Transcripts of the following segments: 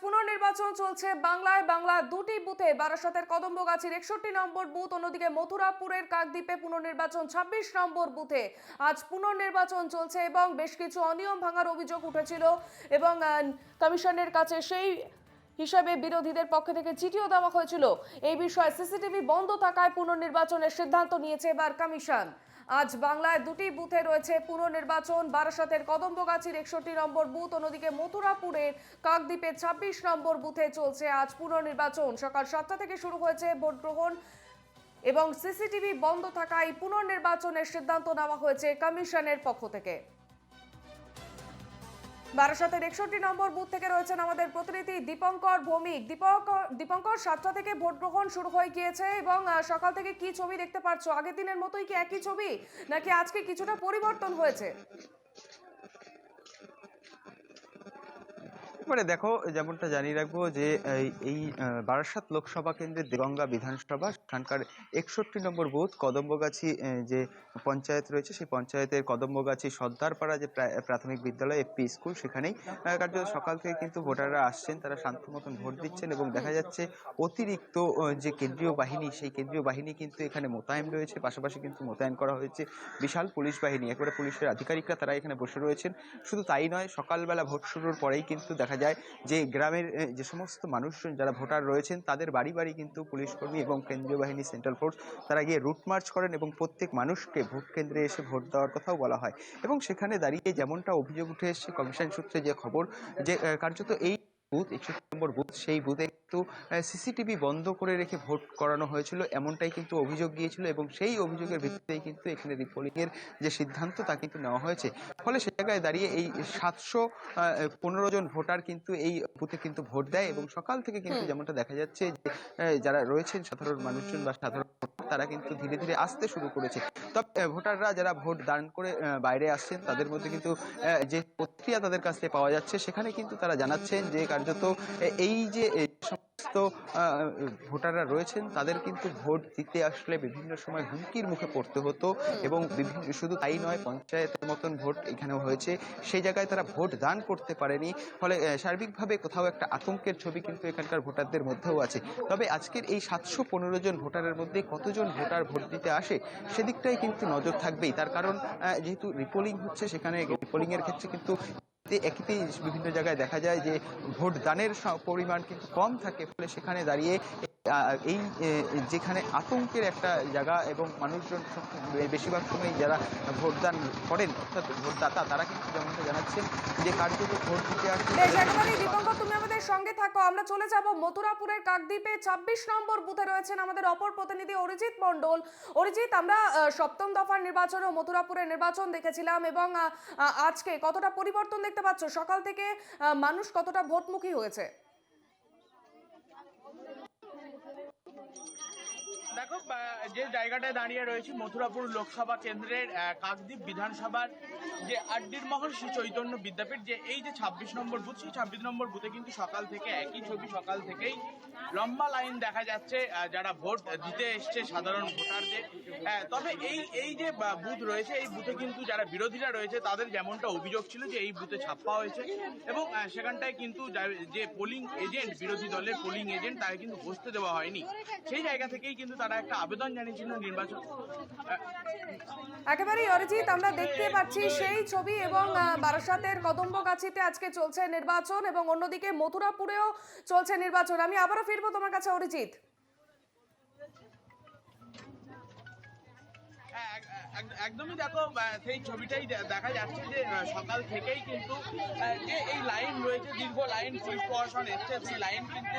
পুনর্নির্বাচন চলছে বাংলায়। বাংলা দুটি বুথে বারাসতের কদম্বগাছির একষট্টি নম্বর বুথ, অন্যদিকে মথুরাপুরের কাকদ্বীপে পুনর্নির্বাচন ছাব্বিশ নম্বর বুথে আজ পুনর্নির্বাচন চলছে এবং বেশ কিছু অনিয়ম ভাঙার অভিযোগ উঠেছিল এবং কমিশনের কাছে সেই হিসাবে বিরোধীদের পক্ষ থেকে চিঠিও দেওয়া হয়েছিল। এই বিষয়ে সিসিটিভি বন্ধ থাকায় পুনর্নির্বাচনের সিদ্ধান্ত নিয়েছে এবার কমিশন। আজ বাংলায় দুটি বুথে রয়েছে পুনর্নির্বাচন। বারাসাতের কদম্বগাছির একষট্টি নম্বর বুথ, অন্যদিকে মথুরাপুরের কাকদ্বীপে ছাব্বিশ নম্বর বুথে চলছে আজ পুনর্নির্বাচন। সকাল সাতটা থেকে শুরু হয়েছে ভোট গ্রহণ এবং সিসিটিভি বন্ধ থাকায় পুনর্নির্বাচনের সিদ্ধান্ত নেওয়া হয়েছে কমিশনের পক্ষ থেকে। বারাসাতের একষট্টি নম্বর বুথ থেকে রয়েছেন আমাদের প্রতিনিধি দীপঙ্কর ভৌমিক। দীপঙ্কর দীপঙ্কর, সাতটা থেকে ভোট গ্রহণ শুরু হয়ে গিয়েছে এবং সকাল থেকে কি ছবি দেখতে পাচ্ছ আগের দিনের মতোই কি একই ছবি? নাকি আজকে কিছুটা পরিবর্তন হয়েছে? এবারে দেখো, যেমনটা জানিয়ে রাখব যে, এই বারাসাত লোকসভা কেন্দ্রের দেগঙ্গা বিধানসভা, সেখানকার একষট্টি নম্বর বুথ, কদম্বগাছি যে পঞ্চায়েত রয়েছে, সেই পঞ্চায়েতের কদম্বগাছি সর্দারপাড়া, যে প্রা- প্রাথমিক বিদ্যালয় এপি স্কুল, সেখানেই কার্যত সকাল থেকে কিন্তু ভোটাররা আসছেন, তারা শান্ত মতন ভোট দিচ্ছেন এবং দেখা যাচ্ছে অতিরিক্ত যে কেন্দ্রীয় বাহিনী, সেই কেন্দ্রীয় বাহিনী কিন্তু এখানে মোতায়েন রয়েছে, পাশাপাশি কিন্তু মোতায়েন করা হয়েছে বিশাল পুলিশ বাহিনী। একবারে পুলিশের আধিকারিকরা তারা এখানে বসে রয়েছেন। শুধু তাই নয়, সকালবেলা ভোট শুরুর পরেই কিন্তু দেখা যায় যে গ্রামের যে সমস্ত মানুষজন যারা ভোটার রয়েছেন, তাদের বাড়ি বাড়ি কিন্তু পুলিশ কর্মী এবং কেন্দ্রীয় বাহিনী সেন্ট্রাল ফোর্স তারা গিয়ে রুট মার্চ করেন এবং প্রত্যেক মানুষকে ভোট কেন্দ্রে এসে ভোট দেওয়ার কথাও বলা হয়। এবং সেখানে দাঁড়িয়ে যেমনটা অভিযোগ উঠে এসছে, কমিশন সূত্রে যে খবর যে কার্যত এই বুথ একষট্টি নম্বর বুথ সেই বুথে কিন্তু সিসিটিভি বন্ধ করে রেখে ভোট করানো হয়েছিল এমনটাই কিন্তু অভিযোগ গিয়েছিল এবং সেই অভিযোগের ভিত্তিতেই কিন্তু এখানে রিপোলিং এর যে সিদ্ধান্ত তা কিন্তু নেওয়া হয়েছে। ফলে সে জায়গায় দাঁড়িয়ে এই সাতশো পনেরো জন ভোটার কিন্তু এই বুথে কিন্তু ভোট দেয় এবং সকাল থেকে কিন্তু যেমনটা দেখা যাচ্ছে যে যারা রয়েছেন সাধারণ মানুষজন বা সাধারণ তারা কিন্তু ধীরে ধীরে আসতে শুরু করেছে। তবে ভোটাররা যারা ভোট দান করে বাইরে আসছেন তাদের মধ্যে কিন্তু যে প্রক্রিয়া তাদের কাছ থেকে পাওয়া যাচ্ছে সেখানে কিন্তু তারা জানাচ্ছেন যে কার্যত এই যে সমস্ত ভোটাররা রয়েছেন, তাদের কিন্তু ভোট দিতে আসলে বিভিন্ন সময় হুমকির মুখে পড়তে হতো এবং বিভিন্ন শুধু তাই নয়, পঞ্চায়েতের মতন ভোট এখানেও হয়েছে। সেই জায়গায় তারা ভোট দান করতে পারেনি, ফলে সার্বিকভাবে কোথাও একটা আতঙ্কের ছবি কিন্তু এখানকার ভোটারদের মধ্যেও আছে। তবে আজকের এই সাতশো পনেরো জন ভোটারের মধ্যে কতজন ভোটার ভোট দিতে আসে, সেদিকটাই কিন্তু নজর থাকবেই। তার কারণ যেহেতু রিপোলিং হচ্ছে, সেখানে রিপোলিংয়ের ক্ষেত্রে কিন্তু একইতেই বিভিন্ন জায়গায় দেখা যায় যে ভোট দানের পরিমাণ কিন্তু কম থাকে, ফলে সেখানে দাঁড়িয়ে এই যেখানে আতঙ্কের একটা জায়গা এবং মানুষজন বেশিরভাগ সময় যারা ভোটদান করেন, অর্থাৎ ভোটদাতা, তারা কিন্তু যেমনটা জানাচ্ছেন যে কার্যত ভোট দিতে তুমি আমাদের সঙ্গে থাকো। আমরা চলে যাব মথুরাপুরের কাকদ্বীপে। ছাব্বিশ নম্বর বুথে রয়েছেন আমাদের অপর প্রতিনিধি অরিজিৎ মণ্ডল। অরিজিৎ, আমরা সপ্তম দফার নির্বাচন ও মথুরাপুরের নির্বাচন দেখেছিলাম এবং আজকে কতটা পরিবর্তন দেখতে পাচ্ছ সকাল থেকে মানুষ কতটা ভোটমুখী হয়েছে। দেখো যে জায়গাটায় দাঁড়িয়ে রয়েছে মথুরাপুর লোকসভা কেন্দ্রের কাকদ্বীপ বিধানসভার যে আড্ডির মহল, শ্রী চৈতন্য বিদ্যাপীঠ, যে এই যে ছাব্বিশ নম্বর বুথ, সেই ছাব্বিশ নম্বর বুথে কিন্তু সকাল থেকে, একই ছবি সকাল থেকেই লম্বা লাইন দেখা যাচ্ছে যারা ভোট দিতে এসছে সাধারণ ভোটারদের। তবে এই এই যে বুথ রয়েছে, এই বুথে কিন্তু যারা বিরোধীরা রয়েছে, তাদের যেমনটা অভিযোগ ছিল যে এই বুথে ছাপ্পা হয়েছে এবং সেখানটায় কিন্তু যে পোলিং এজেন্ট বিরোধী দলের পোলিং এজেন্ট তাকে কিন্তু বসতে দেওয়া হয়নি। সেই জায়গা থেকেই কিন্তু তারা একটা আবেদন জানিয়েছিল নির্বাচন। একেবারেই অরিজিৎ, আমরা দেখতে পাচ্ছি সেই ছবি এবং বারাসাতের বারাসাতের কদম্বগাছিতে আজকে চলছে নির্বাচন এবং অন্যদিকে মথুরাপুরেও চলছে নির্বাচন। আমি আবারও ফিরবো তোমার কাছে, অরিজিৎ। একদমই দেখো সেই ছবিটাই দেখা যাচ্ছে যে সকাল থেকেই কিন্তু যে এই লাইন রয়েছে, দীর্ঘ লাইন পুলিশ প্রশাসন এসছে, সেই লাইন কিন্তু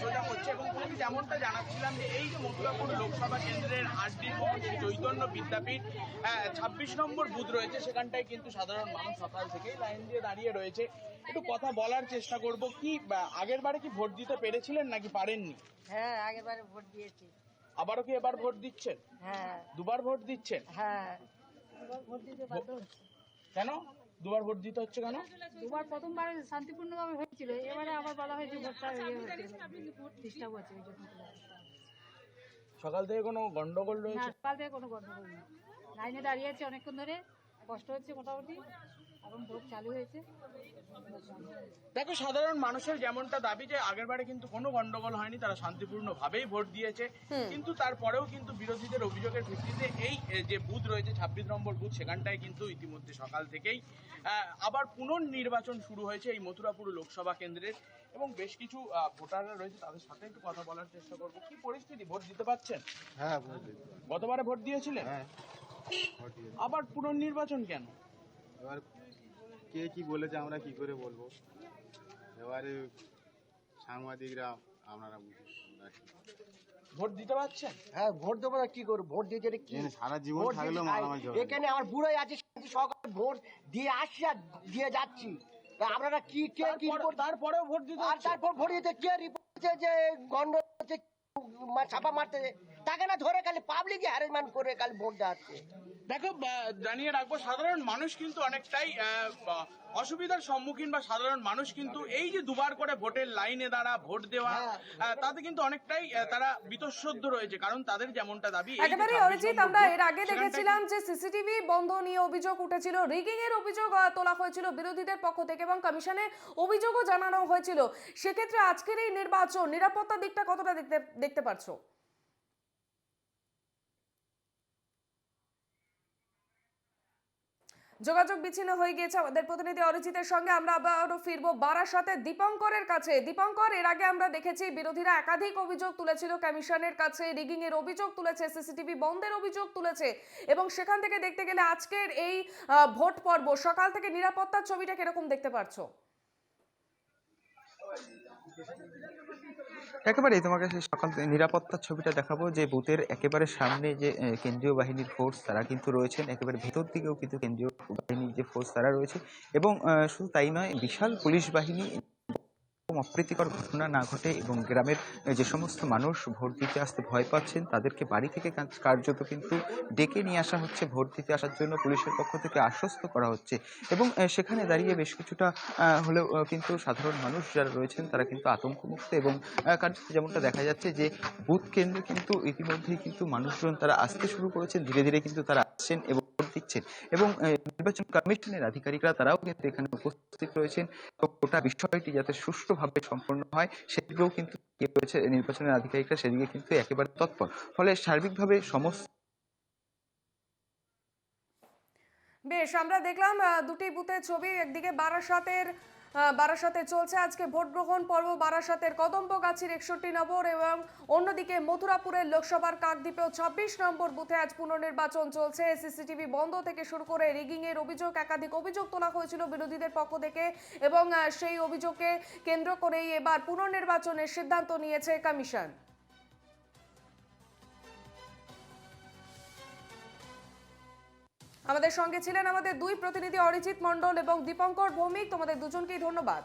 সোজা হচ্ছে এবং তুমি যেমনটা জানাচ্ছিলাম যে এই যে মথুরাপুর লোকসভা কেন্দ্রের আটটি চৈতন্য বিদ্যাপীঠ ছাব্বিশ নম্বর বুথ রয়েছে, সেখানটায় কিন্তু সাধারণ মানুষ সকাল থেকেই লাইন দিয়ে দাঁড়িয়ে রয়েছে। একটু কথা বলার চেষ্টা করব, কি আগের বারে কি ভোট দিতে পেরেছিলেন নাকি পারেননি? হ্যাঁ আগেবারে ভোট দিয়েছি। আবারও কি এবার ভোট দিচ্ছেন? হ্যাঁ। দুবার ভোট দিচ্ছেন? হ্যাঁ। ভোট দিতে বাধ্য কেন? দুবার ভোট দিতে হচ্ছে কেন? দুবার প্রথমবার শান্তিপূর্ণভাবে হয়েছিল এবারে আবার বলা হয়েছে ভোটটা ইয়ে ডিস্টার্ব হচ্ছে ওই সকাল থেকে কোনো গন্ডগোল না রয়েছে? সকাল থেকে কোনো গন্ডগোল নেই। লাইনে দাঁড়িয়ে আছে অনেকক্ষণ ধরে কষ্ট হচ্ছে মোটামুটি। এখন ভোট চালু হয়েছে। দেখো সাধারণ মানুষের যেমনটা দাবি যে আগেরবারে কিন্তু কোনো গন্ডগোল হয়নি তারা শান্তিপূর্ণ ভাবেই ভোট দিয়েছে। কিন্তু তারপরেও কিন্তু বিরোধীদের অভিযোগের ভিত্তিতে এই যে বুথ রয়েছে ছাব্বিশ নম্বর বুথ সেখানটায় কিন্তু ইতিমধ্যে সকাল থেকেই আবার পুনর্নির্বাচন শুরু হয়েছে এই মথুরাপুর লোকসভা কেন্দ্রের। এবং বেশ কিছু ভোটাররা রয়েছে তাদের সাথে একটু কথা বলার চেষ্টা করব। কি পরিস্থিতি? ভোট দিতে পারছেন? হ্যাঁ গতবারে ভোট দিয়েছিলেন? হ্যাঁ আবার পুনর্নির্বাচন কেন? এবার কে কি বলেছে আমরা কি করে বলব? এবারে সাংবাদিকরা আপনারা ভোট দিতে পারছেন? হ্যাঁ ভোট দেবো না কি করব? ভোট দিতে কি সারা জীবন হবে। এখানে আমার বুড়োই আছে ভোট দিয়ে আসছি আর দিয়ে যাচ্ছি। আপনারা কি কে কি তারপরেও ভোট দিতে আর তারপর ভোট দিতে কে রিপোর্ট যে গন্ড ছাপা মারতে তাকে না ধরে খালি পাবলিক হ্যারেসমেন্ট করে খালি ভোট দেওয়াচ্ছে। দেখো জানিয়ে রাখব সাধারণ মানুষ কিন্তু অনেকটাই অসুবিধার সম্মুখীন বা সাধারণ মানুষ কিন্তু এই যে দুবার করে ভোটের লাইনে দাঁড়া ভোট দেওয়া তাতে কিন্তু অনেকটাই তারা বিতঃসদ্য রয়েছে। কারণ তাদের যেমনটা দাবি একেবারে অরিজিৎ আমরা এর আগে দেখেছিলাম যে সিসিটিভি বন্ধ নিয়ে অভিযোগ উঠেছিল রিগিং এর অভিযোগ তোলা হয়েছিল বিরোধীদের পক্ষ থেকে এবং কমিশনে অভিযোগও জানানো হয়েছিল। সেক্ষেত্রে আজকের এই নির্বাচন নিরাপত্তার দিকটা কতটা দেখতে দেখতে পাচ্ছ যোগাযোগ বিচ্ছিন্ন হয়ে গিয়েছে আমাদের প্রতিনিধি অরিজিতের সঙ্গে। আমরা আবারও ফিরবো বারাসাতে। দীপঙ্করের কাছে। দীপঙ্কর, এর আগে আমরা দেখেছি বিরোধীরা একাধিক অভিযোগ তুলেছিল। কমিশনের কাছে রিগিং এর অভিযোগ তুলেছে, সিসিটিভি বন্ধের অভিযোগ তুলেছে এবং সেখান থেকে দেখতে গেলে আজকের এই ভোট পর্ব, সকাল থেকে নিরাপত্তার ছবিটা কীরকম দেখতে পাচ্ছ একেবারে তোমাকে সেই সকাল নিরাপত্তার ছবিটা দেখাবো, যে বুথের একেবারে সামনে যে কেন্দ্রীয় বাহিনীর ফোর্স তারা কিন্তু রয়েছেন, একেবারে ভেতর দিকেও কিন্তু কেন্দ্রীয় বাহিনীর যে ফোর্স তারা রয়েছে এবং শুধু তাই নয়, বিশাল পুলিশ বাহিনী অপ্রীতিকর ঘটনা না ঘটে এবং গ্রামের যে সমস্ত মানুষ ভোট দিতে আসতে ভয় পাচ্ছেন, তাদেরকে বাড়ি থেকে কার্যত কিন্তু ডেকে নিয়ে আসা হচ্ছে, ভোট দিতে আসার জন্য পুলিশের পক্ষ থেকে আশ্বস্ত করা হচ্ছে। এবং সেখানে দাঁড়িয়ে বেশ কিছুটা হলেও কিন্তু সাধারণ মানুষ যারা রয়েছেন তারা কিন্তু আতঙ্কমুক্ত এবং কার্যত যেমনটা দেখা যাচ্ছে যে বুথ কেন্দ্রে কিন্তু ইতিমধ্যেই কিন্তু মানুষজন তারা আসতে শুরু করেছেন, ধীরে ধীরে কিন্তু তারা আসছেন এবং দিচ্ছেন। এবং নির্বাচন কমিশনের আধিকারিকরা তারাও কিন্তু এখানে উপস্থিত রয়েছেন। এবং গোটা বিষয়টি যাতে সুষ্ঠুভাবে সম্পন্ন হয়, সেদিকেও কিন্তু রয়েছে নির্বাচনের আধিকারিকরা, সেদিকে কিন্তু একেবারে তৎপর। ফলে সার্বিকভাবে সমস্ত বেশ, আমরা দেখলাম দুটি বুথের ছবি, একদিকে বারাসাতের বারাসাতে চলছে আজকে ভোট গ্রহণ পর্ব। বারাসাতের কদম্বগাছির একষট্টি নম্বর এবং অন্যদিকে মথুরাপুরের লোকসভার কাকদ্বীপেও ছাব্বিশ নম্বর বুথে আজ পুনর্নির্বাচন চলছে। সিসিটিভি বন্ধ থেকে শুরু করে রিগিং এর অভিযোগ, একাধিক অভিযোগ তোলা হয়েছিল বিরোধীদের পক্ষ থেকে এবং সেই অভিযোগকে কেন্দ্র করেই এবার পুনর্নির্বাচনের সিদ্ধান্ত নিয়েছে কমিশন। আমাদের সঙ্গে ছিলেন আমাদের দুই প্রতিনিধি অরিজিৎ মণ্ডল এবং দীপঙ্কর ভৌমিক। তোমাদের দুজনকেই ধন্যবাদ।